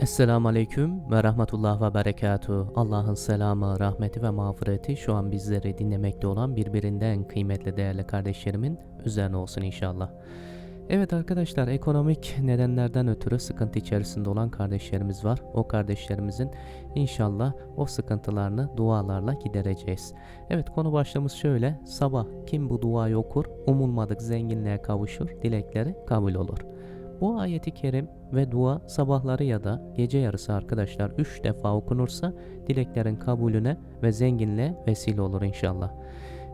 Esselamu Aleyküm ve Rahmetullah ve Berekatuhu. Allah'ın selamı, rahmeti ve mağfireti şu an bizleri dinlemekte olan birbirinden kıymetli değerli kardeşlerimin üzerine olsun inşallah. Evet arkadaşlar ekonomik nedenlerden ötürü sıkıntı içerisinde olan kardeşlerimiz var. O kardeşlerimizin inşallah o sıkıntılarını dualarla gidereceğiz. Evet konu başlığımız şöyle. Sabah kim bu duayı okur umulmadık zenginliğe kavuşur, dilekleri kabul olur. Bu ayeti kerim ve dua sabahları ya da gece yarısı arkadaşlar 3 defa okunursa dileklerin kabulüne ve zenginliğe vesile olur inşallah.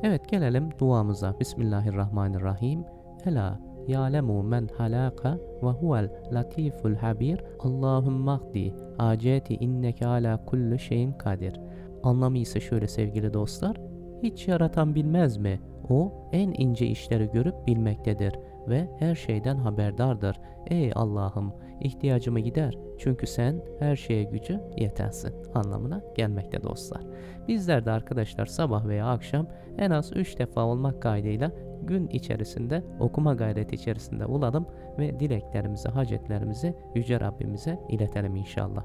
Evet gelelim duamıza. Bismillahirrahmanirrahim. Ela ya'lemu men halaka ve huvel latiful habir. Allahümme ahdi aceti inneke ala kulli şeyin kadir. Anlamı ise şöyle sevgili dostlar. Hiç yaratan bilmez mi? O en ince işleri görüp bilmektedir ve her şeyden haberdardır. Ey Allah'ım ihtiyacımı gider çünkü sen her şeye gücü yetensin anlamına gelmekte dostlar. Bizler de arkadaşlar sabah veya akşam en az 3 defa olmak kaydıyla gün içerisinde okuma gayreti içerisinde olalım ve dileklerimizi, hacetlerimizi Yüce Rabbimize iletelim inşallah.